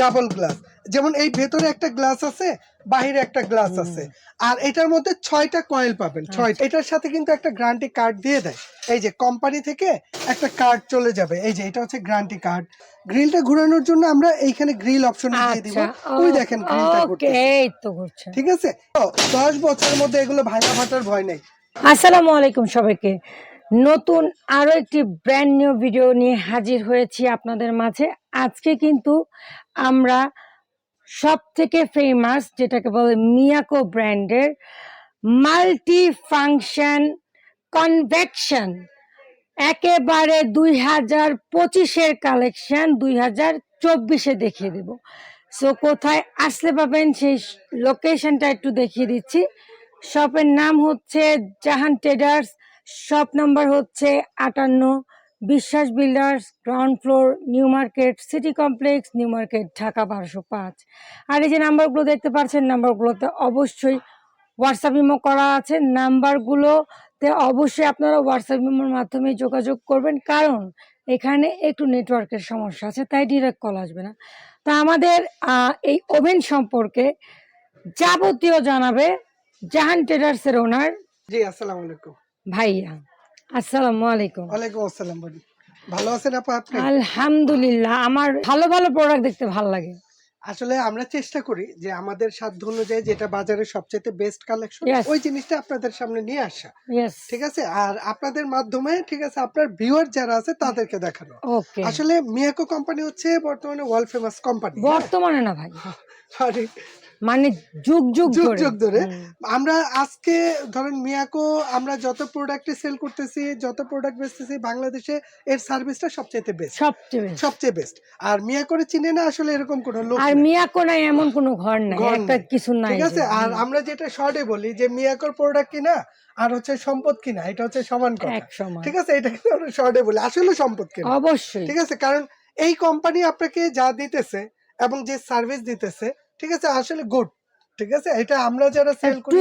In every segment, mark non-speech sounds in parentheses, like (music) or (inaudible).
Double glass যেমন এই ভেতরে একটা গ্লাস আছে বাহিরে একটা গ্লাস আছে। আর এটার মধ্যে ছয়টা কয়েল পাবেন ছয় এটার সাথে কিন্তু একটা গ্যারান্টি কার্ড দিয়ে দেয়। এই যে কোম্পানি থেকে একটা কার্ড চলে যাবে। এই যে এটা হচ্ছে গ্রান্টি কার্ড গ্রিলটা ঘোরানোর জন্য আমরা এইখানে গ্রিল অপশন দিয়ে দিব। আচ্ছা ওই দেখেন গ্রিলটা ওকে এই তো ঘুরছে। ঠিক আছে? তো দশ বছরের মধ্যে এগুলো ভাঙা ফাটার ভয় নেই। আসসালামু আলাইকুম সবাইকে। নতুন আরও একটি ব্র্যান্ড নিউ ভিডিও নিয়ে হাজির হয়েছি আপনাদের মাঝে। আজকে কিন্তু আমরা সব থেকে ফেমাস যেটাকে বলে মিয়াকো ব্র্যান্ডের মাল্টি ফাংশন কনভেকশন একেবারে দুই হাজার পঁচিশের কালেকশন দুই হাজার চব্বিশে দেখিয়ে দেব। সো কোথায় আসলে পাবেন সেই লোকেশনটা একটু দেখিয়ে দিচ্ছি। শপের নাম হচ্ছে জাহান ট্রেডার্স শপ নাম্বার হচ্ছে আটান্ন Biswas builders, ground floor, new market, city complex, new market, Dhaka বারোশো পাঁচ। আর এই যে নাম্বারগুলো দেখতে পাচ্ছেন, নাম্বারগুলোতে অবশ্যই হোয়াটসঅ্যাপ ইমো করা আছে। নাম্বারগুলোতে অবশ্যই আপনারা হোয়াটসঅ্যাপ ইমোর মাধ্যমে যোগাযোগ করবেন, কারণ এখানে একটু নেটওয়ার্কের সমস্যা আছে, তাই ডিরেক্ট কল আসবে না। তা আমাদের এই ওভেন সম্পর্কে যাবতীয় জানাবে জাহান ট্রেডার্সের ওনার। জি, আসসালামু আলাইকুম। ভাইয়া আসসালামু আলাইকুম। ওয়ালাইকুম আসসালাম বলি ভালো আছেন আপা আপনি? আলহামদুলিল্লাহ আমার ভালো ভালো প্রোডাক্ট দেখতে ভালো লাগে। আসলে আমরা চেষ্টা করি যে আমাদের সাধ্য অনুযায়ী যেটা বাজারে সবচেয়ে বেস্ট কালেকশন ওই জিনিসটা আপনাদের সামনে নিয়ে আসা। ঠিক আছে? আর আপনাদের মাধ্যমে ঠিক আছে আপনার ভিউয়ার যারা আছে তাদেরকে দেখানো। আসলে মিয়াকো কোম্পানি হচ্ছে বর্তমানে ওয়ার্ল্ড ফেমাস কোম্পানি বর্তমানে না ভাই। আরে মানে যুগ যুগ যুগ যুগ ধরে। আমরা আজকে ধরেন মিয়াকো আমরা যত প্রোডাক্টে সেল করতেছি যত প্রোডাক্ট বেচতেছি বাংলাদেশে এর সার্ভিসটা সবচেয়ে বেস্ট সবচেয়ে সবচেয়ে বেস্ট আর মিয়াকোরে চিনে না আসলে এরকম কোনো লোক আর মিয়াকো নাই এমন কোনো ঘর নাই একটা কিছু নাই। ঠিক আছে? আর আমরা যেটা শর্টে বলি যে মিয়াকোর প্রোডাক্ট কিনা আর হচ্ছে সম্পদ কিনা এটা হচ্ছে সমান কথা। ঠিক আছে? এটা কিন্তু আমরা শর্টে বলি আসলে সম্পদ কিনা। অবশ্যই। ঠিক আছে? কারণ এই কোম্পানি আপনাকে যা দিতেছে এবং যে সার্ভিস দিতেছে ঠিক আছে আসলে গুড ঠিক আছে? এটা আমরা যারা সেল করি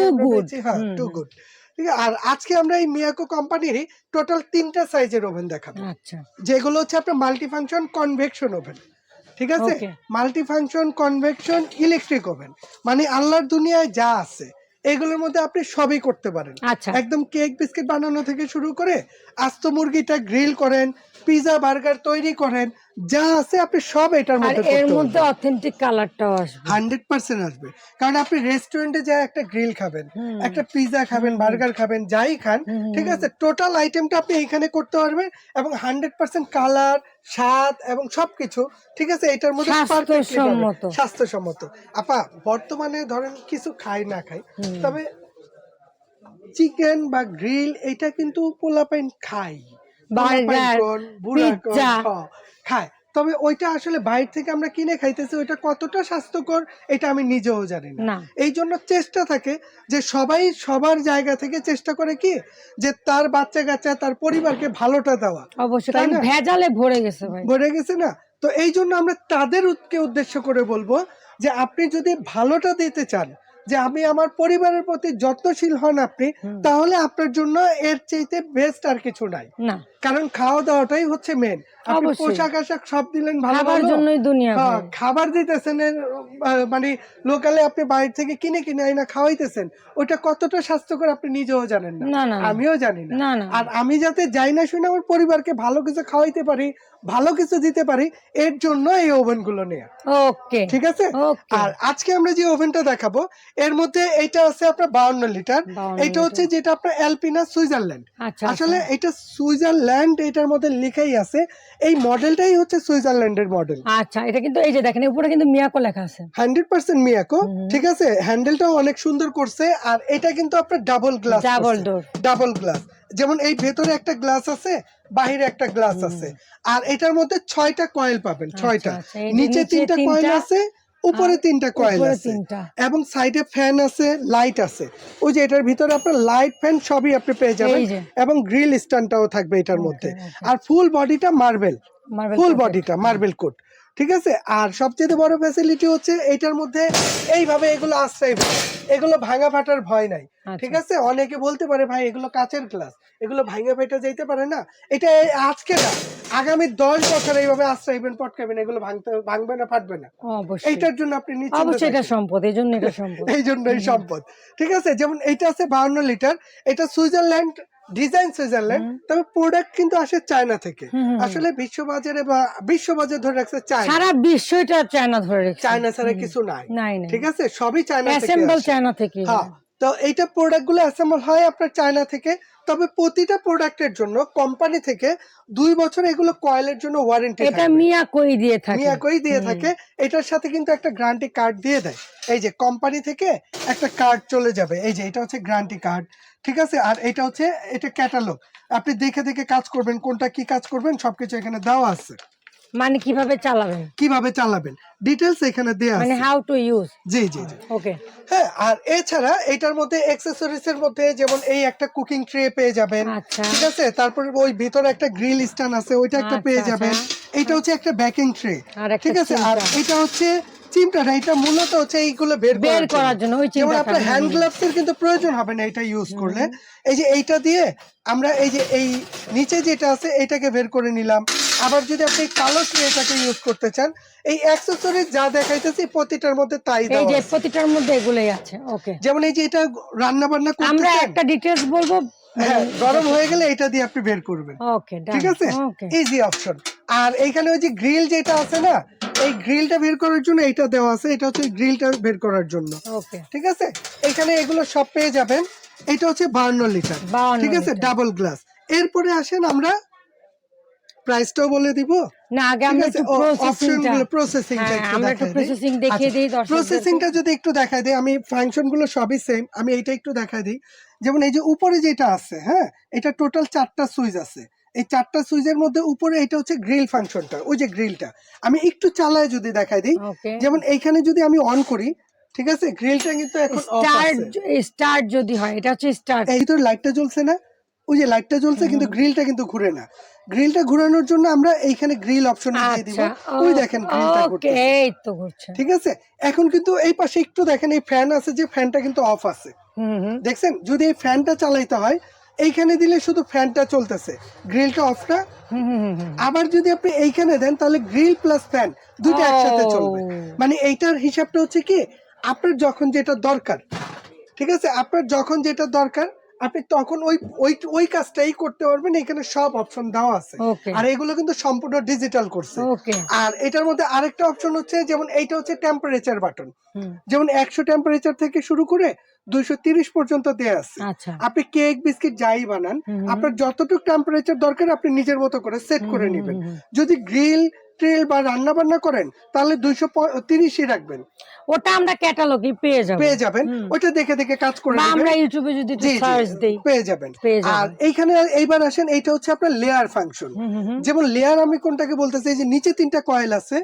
হ্যাঁ টু গুড ঠিক আছে আর আজকে আমরা এই মিয়াকো কোম্পানির টোটাল তিনটা সাইজের ওভেন দেখাবো। আচ্ছা। যেগুলো হচ্ছে আপনার মাল্টি ফাংশন কনভেকশন ওভেন ঠিক আছে? Okay. Multi function convection electric oven মানে আল্লাহর দুনিয়ায় যা আছে এগুলোর মধ্যে আপনি সবই করতে পারেন। আচ্ছা। একদম কেক বিস্কিট বানানো থেকে শুরু করে আস্ত মুরগিটা গ্রিল করেন পিজা বার্গার তৈরি করেন যা আছে আপনি সব এটার মধ্যে এর মধ্যে অথেন্টিক কালারটাও আসবে। হান্ড্রেড পার্সেন্ট আসবে। কারণ আপনি রেস্টুরেন্টে যা একটা গ্রিল খাবেন একটা পিজা খাবেন বার্গার খাবেন যাই খান ঠিক আছে? টোটাল আইটেমটা আপনি এখানে করতে পারবেন এবং হান্ড্রেড পার্সেন্ট কালার স্বাদ এবং সবকিছু ঠিক আছে? এটার মধ্যে। স্বাস্থ্যসম্মত। স্বাস্থ্যসম্মত। আপা বর্তমানে ধরেন কিছু খাই না খাই তবে চিকেন বা গ্রিল এটা কিন্তু পোলাপাইন খাই। Burger, পোলাপাইন খায় তবে ওইটা আসলে বাইরে থেকে আমরা কিনে খাইতেছি ওইটা কতটা স্বাস্থ্যকর এটা আমি নিজেও জানি না। এই জন্য চেষ্টা থাকে যে সবাই সবার জায়গা থেকে চেষ্টা করে কি? যে তার বাচ্চা কাচ্চা তার পরিবারকে ভালোটা দেওয়া। অবশ্যই? ভেজালে ভরে গেছে ভাই। ভরে গেছে না? তো এই জন্য আমরা তাদের উৎকে উদ্দেশ্য করে বলব যে আপনি যদি ভালোটা দিতে চান যে আমি আমার পরিবারের প্রতি যত্নশীল হন আপনি তাহলে আপনার জন্য এর চাইতে বেস্ট আর কিছু নাই। না। কারণ খাওয়া দাওয়াটাই হচ্ছে মেন আপনি পোশাক আশাক সব দিলেন ভালো খাবার ভালো। জন্যই দুনিয়া হ্যাঁ, খাবার দিতেছেন মানে লোকালে আপনি বাইরে থেকে কিনে কিনে আইনা খাওয়াইতেছেন ওটা কতটা স্বাস্থ্যকর আপনি নিজেও জানেন না। আমিও জানি না। আর আমি যাতে যাই না শুনে আমার পরিবারকে ভালো কিছু খাওয়াইতে পারি ভালো কিছু দিতে পারি এর জন্য এই ওভেনগুলো নেয়া। ওকে। ঠিক আছে? আর আজকে আমরা যে ওভেনটা দেখাবো এর মধ্যে এটা আছে আপনার বাউন্ন লিটার। 52 এটা হচ্ছে যেটা আপনার অ্যালপিনা সুইজারল্যান্ড। আচ্ছা আসলে আচ্ছা। এটা সুইজারল্যান্ড এটার মধ্যে লেখাই আছে এই মডেলটাই হচ্ছে সুইজারল্যান্ডের মডেল আচ্ছা এটা কিন্তু এই যে দেখেন উপরে কিন্তু মিয়াকো লেখা আছে। হান্ড্রেড পার্সেন্ট মিয়াকো ঠিক আছে? হ্যান্ডেলটাও অনেক সুন্দর করছে আর এটা কিন্তু আপনার double glass double door double glass যেমন এই ভেতরে একটা গ্লাস আছে বাহিরে একটা গ্লাস আছে। আর এটার মধ্যে ছয়টা কয়েল পাবেন ছয়টা। আচ্ছা, যে নিচে নিচে তিনটা কয়েল আছে উপরে তিনটা কয়েল আছে এবং সাইডে ফ্যান আছে লাইট আছে। ওই যে এটার ভিতরে আপনার লাইট ফ্যান সবই আপনি পেয়ে যাবেন এবং গ্রিল স্ট্যান্ডটাও থাকবে এটার মধ্যে। আর ফুল বডিটা মার্বেল ফুল বডিটা মার্বেল কোট ঠিক আছে? আর সবচেয়ে বড় ফ্যাসিলিটি হচ্ছে এটার মধ্যে এইভাবে এগুলো আশ্রয়। এগুলো ভাঙা ফাটার ভয় নাই। আচ্ছা। ঠিক আছে? অনেকে বলতে পারে ভাই এগুলো কাচের গ্লাস। এগুলো ভাঙা ফাটা যাইতে পারে না। এটা আজকে না আগামী দশ বছর এইভাবে আশ্রয়বেন পটকাবেন এগুলো ভাঙতে ভাঙবে না ফাটবে না। এইটার জন্য আপনি অবশ্যই এটা সম্পদ এই জন্য এটা সম্পদ। (laughs) এই জন্যই সম্পদ। ঠিক আছে? যেমন এটা আছে বাউন্ন লিটার এটা সুইজারল্যান্ড ডিজাইন সুইজারল্যান্ড তবে প্রোডাক্ট কিন্তু আসে চায়না থেকে। আসলে বিশ্ববাজারে বা বিশ্ববাজার ধরে রাখছে চায়না। সারা বিশ্ব এটা চায়না ধরে রেখেছে। চায়না ছাড়া কিছু নাই। ঠিক আছে? সবই চায়না থেকে অ্যাসেম্বল চায়না থেকে। হ্যাঁ তো এইটা প্রোডাক্টগুলো অ্যাসেম্বল হয় আপনার চায়না থেকে। তবে প্রতিটা প্রোডাক্টের জন্য কোম্পানি থেকে দুই বছর এগুলো কয়েলের জন্য ওয়ারেন্টি এটা মিয়া কই দিয়ে থাকে? মিয়াকই দিয়ে থাকে এটার সাথে কিন্তু একটা গ্যারান্টি কার্ড দিয়ে দেয়। এই যে কোম্পানি থেকে একটা কার্ড চলে যাবে। এই যে এটা হচ্ছে গ্যারান্টি কার্ড ঠিক আছে? আর এটা হচ্ছে এটা ক্যাটালগ আপনি দেখে দেখে কাজ করবেন কোনটা কি কাজ করবেন সবকিছু এখানে দেওয়া আছে। মানে কীভাবে চালাবেন? কীভাবে চালাবেন? ডিটেলস এখানে দেওয়া মানে হাউ টু ইউজ জি জি জি। ওকে হ্যাঁ আর এছাড়া এটার মধ্যে অ্যাক্সেসরিজ এর মধ্যে যেমন এই একটা কুকিং ট্রে পেয়ে যাবেন। আচ্ছা। ঠিক আছে? তারপরে ওই ভিতরে একটা গ্রিল স্ট্যান্ড আছে ওইটা একটা আচ্ছা, পেয়ে আচ্ছা। যাবেন। এটা হচ্ছে একটা ব্যাকিং ট্রে ঠিক আছে? আর এটা হচ্ছে চিমটা না এটা মূলত হচ্ছে এইগুলো বের বের করার জন্য। ওই যেমন আপনার হ্যান্ড গ্লাভস এর কিন্তু প্রয়োজন হবে না এটা ইউজ করলে। এই যে এইটা দিয়ে আমরা এই যে এই নিচে যেটা আছে এটাকে বের করে নিলাম। আবার যদি আপনি কালো ট্রেটাকে ইউজ করতে চান এই অ্যাক্সেসরিজ যা দেখাইতেছি প্রতিটার মধ্যে তাই এই যে প্রতিটার মধ্যে এগুলোই আছে ওকে যেমন এই যে এটা রান্না বান্না আমরা একটা ডিটেলস বলব হ্যাঁ গরম হয়ে গেলে এটা দিয়ে আপনি বের করবেন। ওকে ঠিক আছে? ইজি অপশন আর এখানে ওই যে গ্রিল যেটা আছে না এই গ্রিলটা বের করার জন্য এটা দেওয়া আছে এটা হচ্ছে গ্রিলটা বের করার জন্য। ওকে ঠিক আছে? এখানে এগুলো সব পেয়ে যাবেন। এটা হচ্ছে বান্ন লিটার ঠিক আছে? ডাবল গ্লাস এরপরে আসেন আমরা প্রাইসটাও বলে দিব। না আগে আমরা একটু প্রসেসিংটা প্রসেসিংটা হ্যাঁ, আমরা একটু প্রসেসিং আচ্ছা, দেখিয়ে দিই দর্শকদের। প্রসেসিংটা যদি একটু দেখাই দিই আমি ফাংশনগুলো সবই সেম আমি এইটা একটু দেখাই দিই। যেমন এই যে উপরে যেটা আছে হ্যাঁ এটা টোটাল চারটা সুইচ আছে। এই চারটা সুইচের মধ্যে উপরে এটা হচ্ছে গ্রিল ফাংশনটা ওই যে গ্রিলটা আমি একটু চালায় যদি দেখাই দিই যেমন এইখানে যদি আমি অন করি ঠিক আছে? গ্রিলটা কিন্তু এখন স্টার্ট যদি হয় এটা হচ্ছে স্টার্ট এই তো লাইটটা জ্বলছে না? ওই যে লাইটটা জ্বলছে কিন্তু গ্রিলটা কিন্তু ঘুরে না। গ্রিলটা ঘোরানোর জন্য আমরা এইখানে গ্রিল অপশন দিয়ে দিব। আচ্ছা ওই দেখেন গ্রিলটা ওকে এই তো ঘুরছে। ঠিক আছে? এখন কিন্তু এই পাশে একটু দেখেন এই ফ্যান আছে যে ফ্যানটা কিন্তু অফ আছে। দেখছেন? যদি এই ফ্যানটা চালাইতে হয় এইখানে দিলে শুধু ফ্যানটা চলতেছে। গ্রিলটা অফটা হুম হুম হুম, হুম। আবার যদি আপনি এইখানে দেন তাহলে গ্রিল প্লাস ফ্যান দুটো একসাথে চলবে। মানে এইটার হিসাবটা হচ্ছে কি আপনার যখন যেটা দরকার ঠিক আছে? আপনার যখন যেটা দরকার আপনি তখন ওই ওই ওই কাজটাই করতে পারবেন এখানে সব অপশন দেওয়া আছে। আর এগুলো কিন্তু সম্পূর্ণ ডিজিটাল করছে আর এটার মধ্যে আরেকটা অপশন হচ্ছে যেমন এইটা হচ্ছে টেম্পারেচার বাটন যেমন একশো টেম্পারেচার থেকে শুরু করে দুইশো তিরিশ পর্যন্ত দেয়া আছে। আচ্ছা। আপনি কেক বিস্কিট যাই বানান আপনার যতটুকু টেম্পারেচার দরকার আপনি নিজের মতো করে সেট করে নেবেন। যদি গ্রিল ট্রিল বা রান্না বান্না করেন তাহলে দুইশো তিরিশই রাখবেন। ওটা আমরা ক্যাটালগে পেয়ে যাব পেয়ে যাবেন। ওইটা দেখে দেখে কাজ করে আমরা ইউটিউবে যদি সার্চ দেই। পেয়ে যাবেন। আর এইখানে এইবার আসেন এইটা হচ্ছে আপনার লেয়ার ফাংশন। যেমন লেয়ার আমি কোনটাকে বলতেছি এই যে নিচে তিনটা কয়েল আছে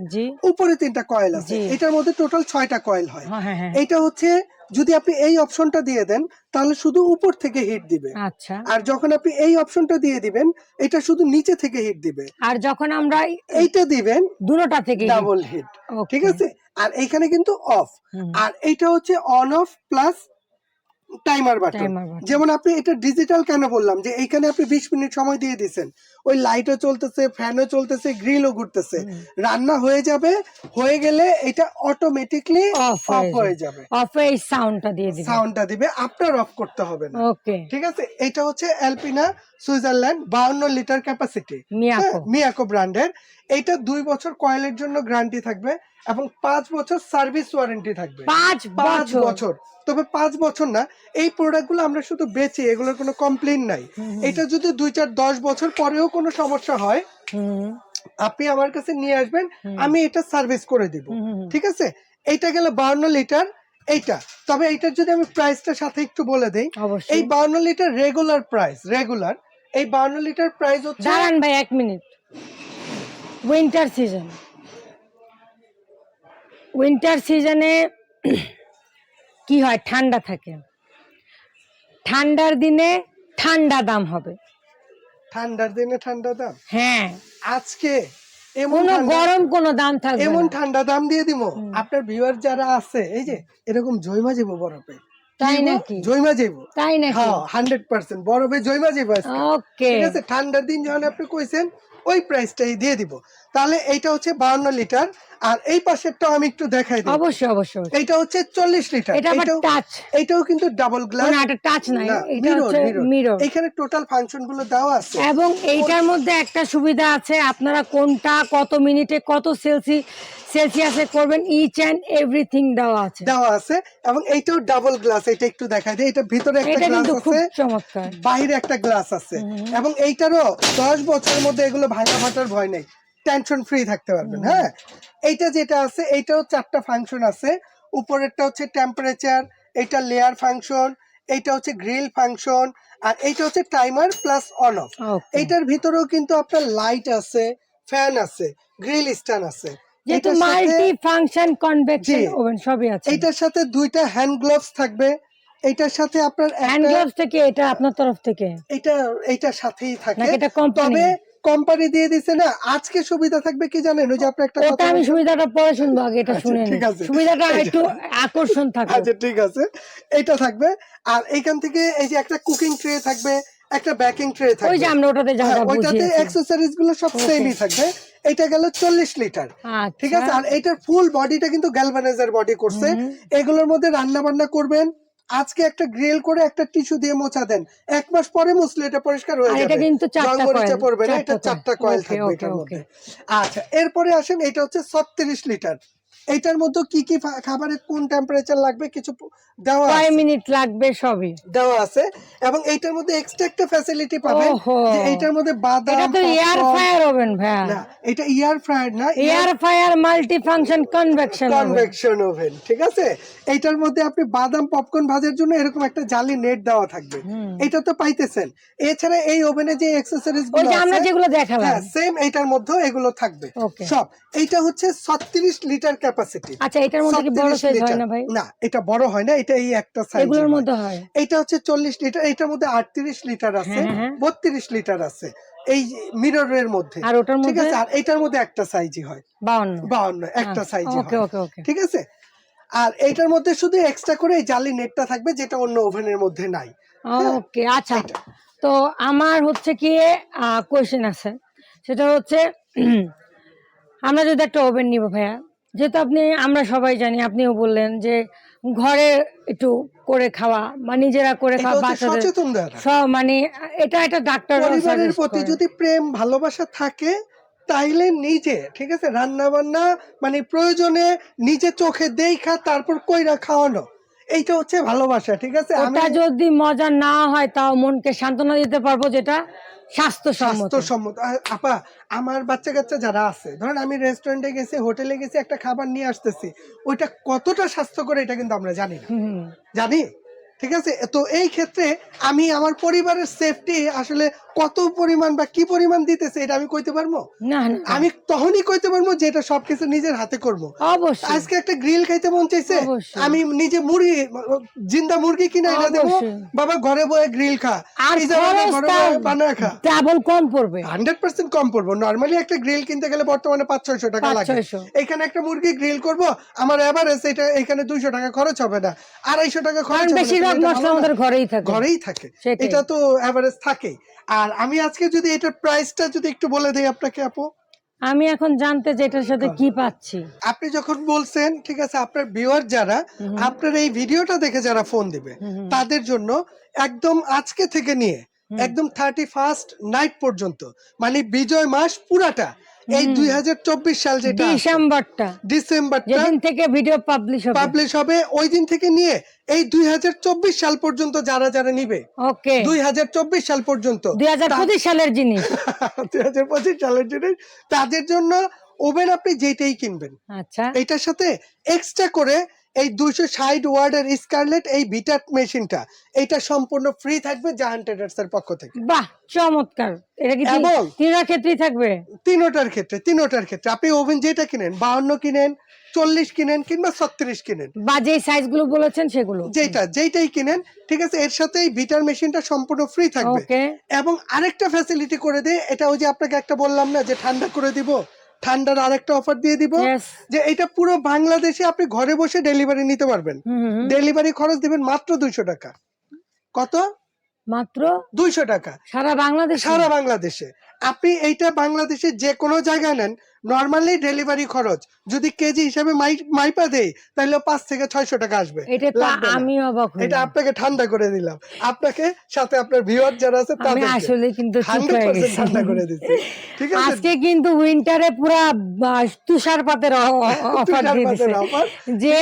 উপরে তিনটা কয়েল আছে। এটার মধ্যে টোটাল ছয়টা কয়েল হয়। হ্যাঁ হ্যাঁ হ্যাঁ। এইটা হচ্ছে যদি আপনি এই অপশনটা দিয়ে দেন তাহলে শুধু উপর থেকে হিট দিবে। আচ্ছা। আর যখন আপনি এই অপশনটা দিয়ে দিবেন এটা শুধু নিচে থেকে হিট দিবে। আর যখন আমরা এইটা দিবেন দুটোটা থেকে ডাবল হিট ঠিক আছে? আর এইখানে কিন্তু অফ আর এইটা হচ্ছে on off plus timer button যেমন আপনি এটা ডিজিটাল কেন বললাম? যে এইখানে আপনি বিশ মিনিট সময় দিয়ে দিছেন। ওই লাইটও চলতেছে ফ্যানও চলতেছে গ্রিলও ঘুরতেছে। রান্না হয়ে যাবে হয়ে গেলে এটা অটোমেটিকলি অফ হয়ে যাবে। অফে এই সাউন্ডটা দিয়ে দিবেন সাউন্ডটা দিবে আপনার অফ করতে হবে না। ওকে ঠিক আছে? এটা হচ্ছে অ্যালপিনা সুইজারল্যান্ড বাউন্ন লিটার ক্যাপাসিটি মিয়াকো ব্র্যান্ডের এটা দুই বছর কয়েলের জন্য গ্যারান্টি থাকবে এবং পাঁচ বছর সার্ভিস ওয়ারেন্টি থাকবে। পাঁচ পাঁচ বছর? বছর। তবে পাঁচ বছর না এই প্রোডাক্টগুলো আমরা শুধু বেচি এগুলোর কোনো কমপ্লেন নাই। এটা যদি দুই চার দশ বছর পরেও কোনো সমস্যা হয় আপনি আমার কাছে নিয়ে আসবেন আমি এটা সার্ভিস করে দিব। ঠিক আছে? এইটা গেলে বাউন্ন লিটার এইটা। তবে এইটার যদি আমি প্রাইসটার সাথে একটু বলে দেই এই বাউন্ন লিটার রেগুলার প্রাইস রেগুলার এই বাউন্ন লিটার প্রাইস হচ্ছে দাঁড়ান ভাই এক মিনিট। উইন্টার সিজন উইন্টার সিজনে কি হয়? ঠান্ডা থাকে। ঠান্ডার দিনে ঠান্ডা দাম হবে। ঠান্ডার দিনে ঠান্ডা দাম? হ্যাঁ। আজকে এমন গরম কোনো দাম থাকবে এমন ঠান্ডা দাম দিয়ে দিব। আপনার ভিউয়ার যারা আছে এই যে এরকম জয়মা যাব বরফে। তাই? নাকি? জৈমা যাইব তাই নাকি? হ্যাঁ হান্ড্রেড পার্সেন্ট বরফে জৈমা যাইব ওকে ঠিক আছে? ঠান্ডার দিন যখন আপনি কইছেন ওই প্রাইসটাই দিয়ে দিব। তাহলে এইটা হচ্ছে বাউন্ন লিটার। আর এই পাশেরটাও আমি একটু দেখাই দিই। অবশ্যই অবশ্যই এইটা হচ্ছে চল্লিশ লিটার। এটা আবার টাচ এইটাও কিন্তু ডাবল গ্লাস না এটা টাচ নাই। এটা হচ্ছে মিরর এখানে টোটাল ফাংশনগুলো দেওয়া আছে। এবং এইটার মধ্যে একটা সুবিধা আছে আপনারা কোনটা কত মিনিটে কত সেলসি সেলসিয়াসে করবেন ইচ অ্যান্ড এভরিথিং দেওয়া আছে। দেওয়া আছে এবং এইটাও ডাবল গ্লাস এটা একটু দেখাই দিই। এটা ভিতরে একটা এটা গ্লাস কিন্তু খুব আছে চমৎকার। বাইরে একটা গ্লাস আছে। এবং এইটারও দশ বছরের মধ্যে এগুলো ভাঙা ফাটার ভয় নেই। টেনশন ফ্রি থাকতে পারবেন হ্যাঁ? এইটা যেটা আছে এইটাও চারটা ফাংশন আছে। উপরেরটা হচ্ছে টেম্পারেচার এটা লেয়ার ফাংশন এইটা হচ্ছে গ্রিল ফাংশন আর এইটা হচ্ছে টাইমার প্লাস অন অফ এইটার ভিতরেও কিন্তু আপনার লাইট আছে ফ্যান আছে গ্রিল স্ট্যান্ড আছে। যেহেতু এটার সাথে- মাল্টি ফাংশন কনভেকশন ওভেন সবই আছে। এইটার সাথে দুইটা হ্যান্ড গ্লোভস থাকবে। এটার সাথে আপনার হ্যান্ড গ্লাভস থেকে এটা আপনার তরফ থেকে। এটা এইটার সাথেই থাকে। তবে কোম্পানি দিয়ে দিছে না আজকে সুবিধা থাকবে কি জানেন? ওই যে আপনি একটা কথা আমি সুবিধাটা পরে শুনব আগে এটা আচ্ছা, শুনে ঠিক আছে। সুবিধাটা একটু আকর্ষণ থাকবে আচ্ছা ঠিক আছে। এটা থাকবে। আর এখান থেকে এই যে একটা কুকিং ট্রে থাকবে একটা বেকিং ট্রে থাকবে ওই যে আমরা ওটাতে যা হ্যাঁ, যা ওইটাতে বুঝিয়েছি। অ্যাক্সেসরিজগুলো সব. সেমই থাকবে। এটা গেল চল্লিশ লিটার ঠিক আছে? আচ্ছা। আর এটার ফুল বডিটা কিন্তু গ্যালভানাইজার বডি করছে। এগুলোর মধ্যে রান্না বান্না করবেন। আজকে একটা গ্রিল করে একটা টিস্যু দিয়ে মোছা দেন। এক মাস পরে মুছলে এটা পরিষ্কার হয়ে যাবে এটা কিন্তু চারটা জং পড়বে না এটা চারটা কয়েল থাকবে এটার মধ্যে। আচ্ছা এরপরে আসেন এটা হচ্ছে ছত্রিশ লিটার এইটার মধ্যে কি কি খাবারের কোন টেম্পারেচার লাগবে কিছু দেওয়া কয় আছে। মিনিট লাগবে সবই? দেওয়া আছে। এবং এইটার মধ্যে এক্সট্রা একটা ফ্যাসিলিটি পাবেন। যে এইটার মধ্যে বাদাম এটা তো এয়ার ফায়ার ওভেন ভাইয়া না এটা ইয়ার ফ্রায়ার না air fire multi function convection convection oven ঠিক আছে? এইটার মধ্যে আপনি বাদাম পপকর্ন ভাজার জন্য এরকম একটা জালি নেট দেওয়া থাকবে। এটা তো পাইতেছেন। এছাড়া এই ওভেনে যে অ্যাক্সেসরিজগুলো যে আমরা যেগুলো দেখালাম। হ্যাঁ সেম এটার মধ্যেও এগুলো থাকবে। সব। এইটা হচ্ছে 36 লিটার ক্যাপাসিটি আচ্ছা এটার মধ্যে কি বড় সাইজ হয় না ভাই? না এটা বড় হয় না এটা এই একটা সাইজ এগুলোর মধ্যে হয়? এটা হচ্ছে 40 লিটার এটার মধ্যে 38 লিটার আছে হ্যাঁ, হ্যাঁ। 32 লিটার আছে। এই মিররের মধ্যে আর ওটার ঠিক আছে? আর এটার মধ্যে একটা সাইজই হয়। বাউন্ন। 52 একটা সাইজই ওকে হয়। ওকে ওকে। ঠিক আছে? আর এইটার মধ্যে শুধু এক্সট্রা করে জালি নেটটা থাকবে যেটা অন্য ওভেনের মধ্যে নাই। ওকে আচ্ছা। তো আমার হচ্ছে কি কোয়েশ্চেন আছে। সেটা হচ্ছে (clears throat) আমরা যদি একটা ওভেন নিব ভাইয়া যেহেতু আপনি আমরা সবাই জানি আপনিও বললেন যে ঘরে একটু করে খাওয়া বা নিজেরা করে খাওয়া বাচ্চাদের মানে এটা একটা ডাক্তার পরিবারের প্রতি যদি প্রেম ভালোবাসা থাকে তাইলে নিজে ঠিক আছে? রান্না বান্না মানে প্রয়োজনে নিজে চোখে দেখা তারপর কইরা খাওয়ানো। এইটা হচ্ছে ভালোবাসা ঠিক আছে? আমরা ওটা যদি মজা না হয় তাও মনকে সান্ত্বনা দিতে পারব যেটা স্বাস্থ্যসম্মত। স্বাস্থ্যসম্মত। আপা আমার বাচ্চা কাচ্চা যারা আছে ধরেন আমি রেস্টুরেন্টে গেছি হোটেলে গেছি একটা খাবার নিয়ে আসতেছি ওইটা কতটা স্বাস্থ্যকর এটা কিন্তু আমরা জানি না। জানি? ঠিক আছে? তো এই ক্ষেত্রে আমি আমার পরিবারের সেফটি আসলে কত পরিমাণ বা কি পরিমাণ দিতেছে এটা আমি কইতে পারব? না আমি তখনই কইতে পারব যে এটা সবকিছু নিজের হাতে করব। অবশ্যই। আজকে একটা গ্রিল খাইতে মন চাইছে আমি নিজে মুরগি জিন্দা মুরগি কিনে এনে দেবো। বাবা ঘরে বয়ে গ্রিল খা আর ঘরে বানা খা। ডাবল কম পড়বে। হান্ড্রেড পার্সেন্ট কম পড়ব। নর্মালি একটা গ্রিল কিনতে গেলে বর্তমানে পাঁচ ছয়শো টাকা লাগে। এখানে একটা মুরগি গ্রিল করব আমার এভারেজ এটা এখানে দুইশো টাকা খরচ হবে না। আড়াইশো টাকা খরচ হবে। বেশিরভাগ মশলা আমাদের ঘরেই থাকে। ঘরেই থাকে। এটা তো এভারেজ আর আমি আজকে যদি এটার প্রাইসটা যদি একটু বলে দেই আপনাকে আপু? আমি এখন জানতে যে এটার সাথে কি পাচ্ছি। আপনি যখন বলছেন ঠিক আছে আপনার ভিউয়ার যারা আপনার এই ভিডিওটা দেখে যারা ফোন দিবে তাদের জন্য একদম আজকে থেকে নিয়ে একদম থার্টি ফার্স্ট নাইট পর্যন্ত মানে বিজয় মাস পুরাটা এই দুই সাল যেটা ডিসেম্বরটা। ডিসেম্বরটা যেদিন থেকে ভিডিও পাবলিশ হবে। পাবলিশ হবে ওই দিন থেকে নিয়ে এই দুই সাল পর্যন্ত যারা যারা নিবে ওকে। দুই হাজার চব্বিশ সাল পর্যন্ত দুই হাজার পঁচিশ সালের জিনিস। (laughs) দুই হাজার পঁচিশ সালের জিনিস তাদের জন্য ওভেন আপনি যেটাই কিনবেন আচ্ছা। এটার সাথে এক্সট্রা করে এই দুইশো ষাট ওয়ার্ডের স্কারলেট এই বিটার মেশিনটা এটা সম্পূর্ণ ফ্রি থাকবে জাহান ট্রেডার্স এর পক্ষ থেকে। বাহ চমৎকার। এটা কি তিনটার থাকবে? তিনোটার ক্ষেত্রে তিনোটার ক্ষেত্রে। আপনি ওভেন যেটা কিনেন বাউন্ন কিনেন চল্লিশ কিনেন কিংবা ছত্রিশ কিনেন। বা যে সাইজগুলো বলেছেন সেগুলো। যেটা যেটাই কিনেন ঠিক আছে? এর সাথে এই বিটার মেশিনটা সম্পূর্ণ ফ্রি থাকবে। এবং আরেকটা ফ্যাসিলিটি করে দেয় এটা ওই যে আপনাকে একটা বললাম না যে ঠান্ডা করে দিব? ঠান্ডার আরেকটা অফার দিয়ে দিব যে এটা পুরো বাংলাদেশে আপনি ঘরে বসে ডেলিভারি নিতে পারবেন। ডেলিভারি খরচ দিবেন মাত্র দুইশো টাকা। কত? মাত্র দুইশো টাকা। সারা বাংলাদেশ। সারা বাংলাদেশে। আপনি এইটা বাংলাদেশে যে কোনো জায়গায় নেন নর্মালি ডেলিভারি খরচ। যদি কেজি হিসাবে মাই- মাইপা দেই তাহলে পাঁচ থেকে ছয়শো টাকা আসবে। এটা। আমি অবাক আপনাকে ঠান্ডা করে দিলাম। আপনাকে সাথে আপনার ভিউয়ার যারা আছে তাদের আসলে কিন্তু ঠান্ডা করে দিচ্ছি। ঠিক আছে? আজকে কিন্তু উইন্টারে পুরা তুষারপাতের (laughs) অফার দিয়ে offer, যে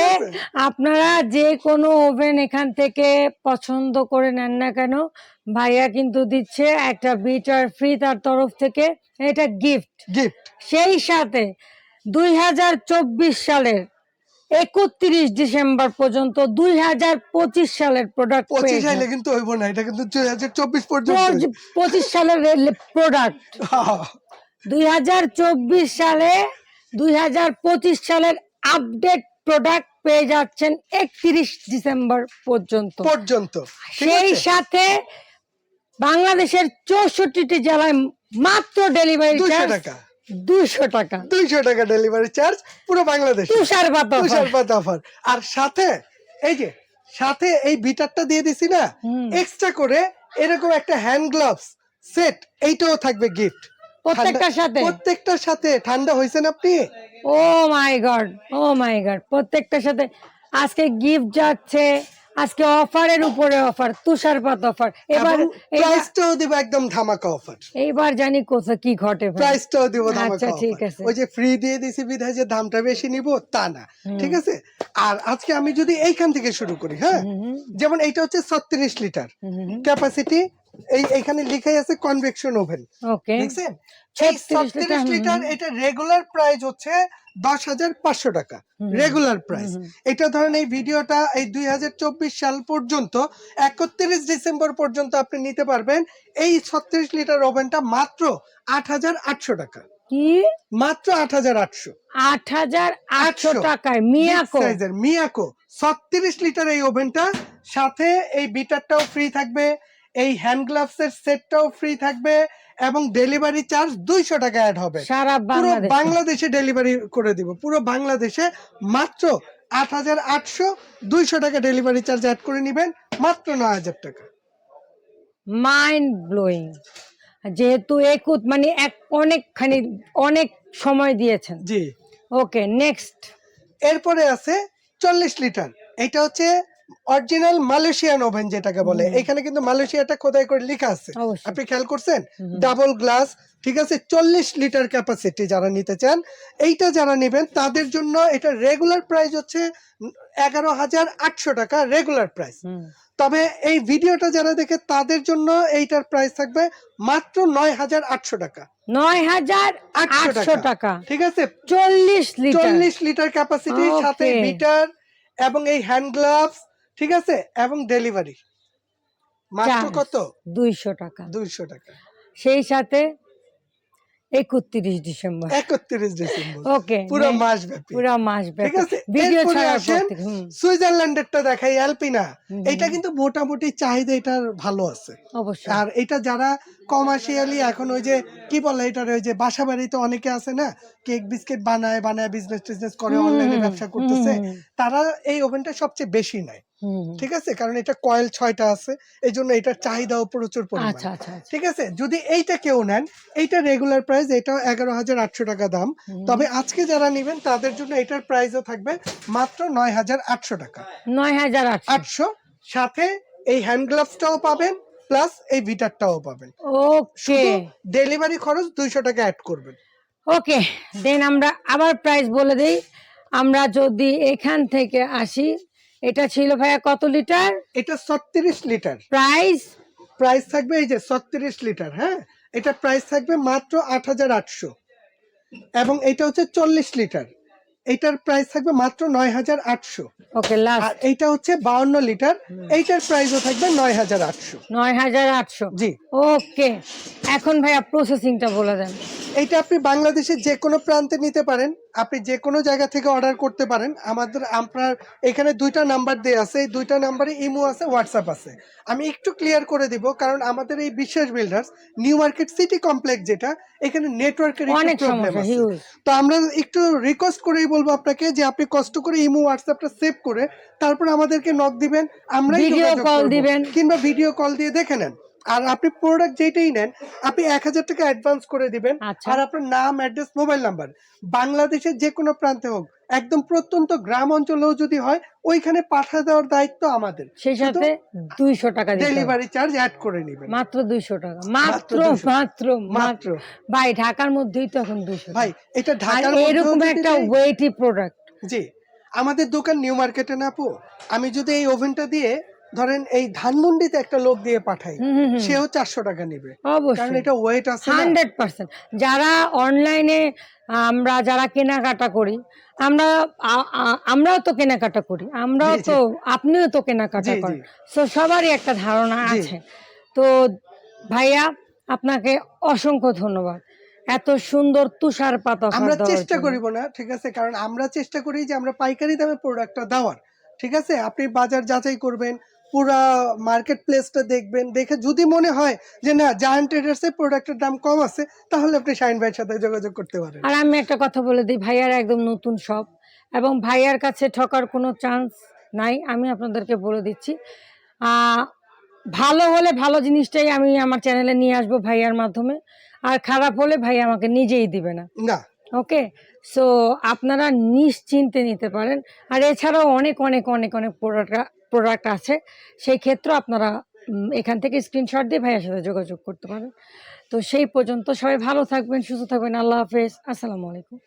আপনারা যে কোনো ওভেন এখান থেকে পছন্দ করে নেন না কেন ভাইয়া কিন্তু দিচ্ছে একটা বিটার ফ্রি তার তরফ থেকে এটা গিফট গিফট সেই সাথে দুই সালের একত্রিশ ডিসেম্বর পর্যন্ত দুই হাজার পঁচিশ সালের প্রোডাক্ট পঁচিশ কিন্তু হইব না এটা কিন্তু দুই হাজার চব্বিশ পর্যন্ত। পঁচিশ সালের প্রোডাক্ট (laughs) দুই হাজার চব্বিশ সালে দুই হাজার পঁচিশ সালের আপডেট প্রোডাক্ট পেয়ে যাচ্ছেন একত্রিশ ডিসেম্বর পর্যন্ত। পর্যন্ত। সেই সাথে বাংলাদেশের চৌষট্টিটি জেলায় মাত্র ডেলিভারি দুইশো টাকা। দুইশো টাকা। দুইশো টাকা ডেলিভারি চার্জ পুরো বাংলাদেশ। তুষারপাত তুষারপাত অফার আর সাথে এই যে সাথে এই বিটারটা দিয়ে দিছি না এক্সট্রা করে এরকম একটা হ্যান্ড গ্লাভস সেট এইটাও থাকবে গিফট প্রত্যেকটার সাথে? প্রত্যেকটার সাথে। ঠান্ডা হয়েছেন আপনি? ও মাই গড ও মাই গড প্রত্যেকটার সাথে। আজকে গিফট যাচ্ছে আজকে অফারের উপরে অফার তুষারপাত অফার। এবার প্রাইসটাও দিব একদম ধামাকা অফার। এইবার জানি কোথা কি ঘটে। প্রাইসটাও দিব ধামাকা আচ্ছা, ঠিক আছে। ওই যে ফ্রি দিয়ে দিছি বিধায় যে দামটা বেশি নিব তা না। ঠিক আছে? আর আজকে আমি যদি এইখান থেকে শুরু করি হ্যাঁ? যেমন এটা হচ্ছে ছত্রিশ লিটার। ক্যাপাসিটি এই এখানে লিখাই আছে কনভেকশন ওভেন ওকে দেখছেন? এই 36 লিটার, হুম, লিটার হুম। এটা রেগুলার প্রাইস হচ্ছে দশ হাজার পাঁচশো টাকা। রেগুলার প্রাইস এটা ধরেন এই ভিডিওটা এই দুই হাজার চব্বিশ সাল পর্যন্ত একত্রিশ ডিসেম্বর পর্যন্ত আপনি নিতে পারবেন। এই ছত্রিশ লিটার ওভেনটা মাত্র আট হাজার আটশো টাকা। কি? মাত্র আট হাজার আটশো। আট হাজার আটশো টাকায়। মিয়াকো। মিয়াকো। ছত্রিশ লিটার এই ওভেনটা সাথে এই বিটারটাও ফ্রি থাকবে। এই হ্যান্ড গ্লাভস এর সেটটাও ফ্রি থাকবে এবং ডেলিভারি চার্জ দুইশো টাকা অ্যাড হবে। সারা পুরো বাংলাদেশে। ডেলিভারি করে দিব। পুরো বাংলাদেশে মাত্র আট হাজার আটশো দুইশো টাকা ডেলিভারি চার্জ অ্যাড করে নিবেন মাত্র নয় হাজার টাকা। মাইন্ড ব্লোয়িং যেহেতু একুত মানে এক অনেকখানি অনেক সময় দিয়েছেন। জি। ওকে নেক্সট এরপরে আছে চল্লিশ লিটার। এটা হচ্ছে অরিজিনাল মালয়েশিয়ান ওভেন যেটাকে বলে এখানে কিন্তু মালয়েশিয়াটা খোদাই করে লেখা আছে। আপনি খেয়াল করছেন? ডাবল গ্লাস ঠিক আছে? চল্লিশ লিটার ক্যাপাসিটি যারা নিতে চান এইটা যারা নেবেন তাদের জন্য এটা রেগুলার প্রাইস হচ্ছে এগারো হাজার আটশো টাকা রেগুলার প্রাইস। তবে এই ভিডিওটা যারা দেখে তাদের জন্য এইটার প্রাইস থাকবে মাত্র নয় হাজার আটশো টাকা। নয় হাজার আটশো টাকা। ঠিক আছে? চল্লিশ লিটার। চল্লিশ লিটার ক্যাপাসিটি. সাথে মিটার এবং এই হ্যান্ড গ্লাভস ঠিক আছে? এবং ডেলিভারি মাত্র কত? দুইশো টাকা। দুইশো টাকা। সেই সাথে একত্রিশ ডিসেম্বর। একত্রিশ ডিসেম্বর। ওকে পুরো মাস ব্যাপী পুরো মাস ঠিক আছে? ভিডিও হুম, সুইজারল্যান্ডেরটা দেখাই অ্যালপিনা। এটা কিন্তু মোটামুটি চাহিদা এটার ভালো আছে। অবশ্যই। আর এটা যারা কমার্শিয়ালি এখন ওই যে কি বলে এটার ওই যে বাসা বাড়িতে অনেকে আছে না কেক বিস্কিট বানায় বানায় বিজনেস টিজনেস করে অনলাইনে ব্যবসা করতেছে। তারা এই ওভেনটা সবচেয়ে বেশি নেয়। ঠিক আছে? কারণ এটা কয়েল ছয়টা আছে এই জন্য এটার চাহিদাও প্রচুর পরিমাণ। আচ্ছা আচ্ছা আচ্ছা। ঠিক আছে? যদি এইটা কেউ নেন এইটা রেগুলার প্রাইস এটাও এগারো হাজার আটশো টাকা দাম। তবে আজকে যারা নেবেন তাদের জন্য এটার প্রাইসও থাকবে মাত্র নয় হাজার আটশো টাকা। নয় হাজার আটশো। সাথে এই হ্যান্ড গ্লাভসটাও পাবেন প্লাস এই ভিটারটাও পাবেন। ওকে। শুধু ডেলিভারি খরচ দুইশো টাকা অ্যাড করবেন। ওকে দেন আমরা আবার প্রাইস বলে দেই। আমরা যদি এখান থেকে আসি এটা ছিল ভাইয়া কত লিটার? এটা ছত্রিশ লিটার। প্রাইস? প্রাইস থাকবে এই যে ছত্রিশ লিটার হ্যাঁ? এটা প্রাইস থাকবে মাত্র আট হাজার আটশো। এবং এটা হচ্ছে চল্লিশ লিটার। এইটার প্রাইস থাকবে মাত্র নয় হাজার আটশো। ওকে আর লাস্ট এইটা হচ্ছে বাউন্ন লিটার। এইটার প্রাইসও থাকবে নয় হাজার আটশো। নয় হাজার আটশো। জি। ওকে এখন ভাইয়া প্রসেসিংটা বলে দেন। এটা আপনি বাংলাদেশের যে কোনো প্রান্তে নিতে পারেন। আপনি যে কোনো জায়গা থেকে অর্ডার করতে পারেন। আমাদের আপনার এখানে দুইটা নাম্বার দেওয়া আছে। এই দুইটা নাম্বারে ইমো আছে হোয়াটসঅ্যাপ আছে। আমি একটু ক্লিয়ার করে দিব কারণ আমাদের এই Biswas builders new market city complex যেটা এখানে নেটওয়ার্কের অনেক প্রবলেম আছে। তো আমরা একটু রিকোয়েস্ট করেই বলব আপনাকে যে আপনি কষ্ট করে ইমো হোয়াটসঅ্যাপটা সেভ করে তারপর আমাদেরকে নক দিবেন আমরা দিবেন। কিংবা ভিডিও কল দিয়ে দেখে নেন। আর আপনি প্রোডাক্ট যেটাই নেন আপনি এক হাজার টাকা অ্যাডভান্স করে দিবেন। আচ্ছা। আর আপনার নাম অ্যাড্রেস মোবাইল নাম্বার বাংলাদেশের যে কোনো প্রান্তে হোক একদম প্রত্যন্ত গ্রাম অঞ্চলেও যদি হয় ওইখানে পাঠা দেওয়ার দায়িত্ব আমাদের। সেই সাথে দুইশো টাকা ডেলিভারি চার্জ অ্যাড করে নেবেন। মাত্র দুইশো টাকা। মাত্র মাত্র মাত্র মাত্র। ভাই ঢাকার মধ্যেই তো এখন দুইশো ভাই এটা ঢাকার এরকম একটা ওয়েটি প্রোডাক্ট জি। আমাদের দোকান নিউ মার্কেটে না আপু। আমি যদি এই ওভেনটা দিয়ে ধরেন এই ধানমন্ডিতে একটা লোক দিয়ে পাঠাই সেও চারশো টাকা নেবে। কারণ এটা ওয়েট আছে হান্ড্রেড পার্সেন্ট। যারা অনলাইনে আমরা যারা কেনাকাটা করি আমরা আমরাও তো কেনাকাটা করি আমরাও। তো আপনিও তো কেনাকাটা। করেন। তো সবারই একটা ধারণা আছে। তো ভাইয়া আপনাকে অসংখ্য ধন্যবাদ। এত সুন্দর তুষারপাত আমরা চেষ্টা। করিব না ঠিক আছে? কারণ আমরা চেষ্টা করি যে আমরা পাইকারি দামে প্রোডাক্টটা দেওয়ার ঠিক আছে? আপনি বাজার যাচাই করবেন পুরা মার্কেট প্লেসটা দেখবেন দেখে যদি মনে হয় যে না জায়ান্ট ট্রেডার্স এর প্রোডাক্টের দাম কম আছে তাহলে আপনি শাইন ভাইয়ের সাথে যোগাযোগ করতে পারেন। আর আমি একটা কথা বলে দিই ভাইয়ার একদম নতুন শপ এবং ভাইয়ার কাছে ঠকার কোনো চান্স নাই আমি আপনাদেরকে বলে দিচ্ছি। ভালো হলে ভালো জিনিসটাই আমি আমার চ্যানেলে নিয়ে আসব ভাইয়ার মাধ্যমে আর খারাপ হলে ভাই আমাকে নিজেই দিবে না। না। ওকে? সো আপনারা নিশ্চিন্তে নিতে পারেন আর এছাড়াও অনেক অনেক অনেক অনেক প্রোডাক্ট প্রোডাক্ট আছে, সেই ক্ষেত্রে আপনারা এখান থেকে স্ক্রিনশট দিয়ে ভাইয়ের সাথে যোগাযোগ করতে পারেন। তো সেই পর্যন্ত সবাই ভালো থাকবেন, সুস্থ থাকবেন, আল্লাহ হাফেজ, আসসালামু আলাইকুম।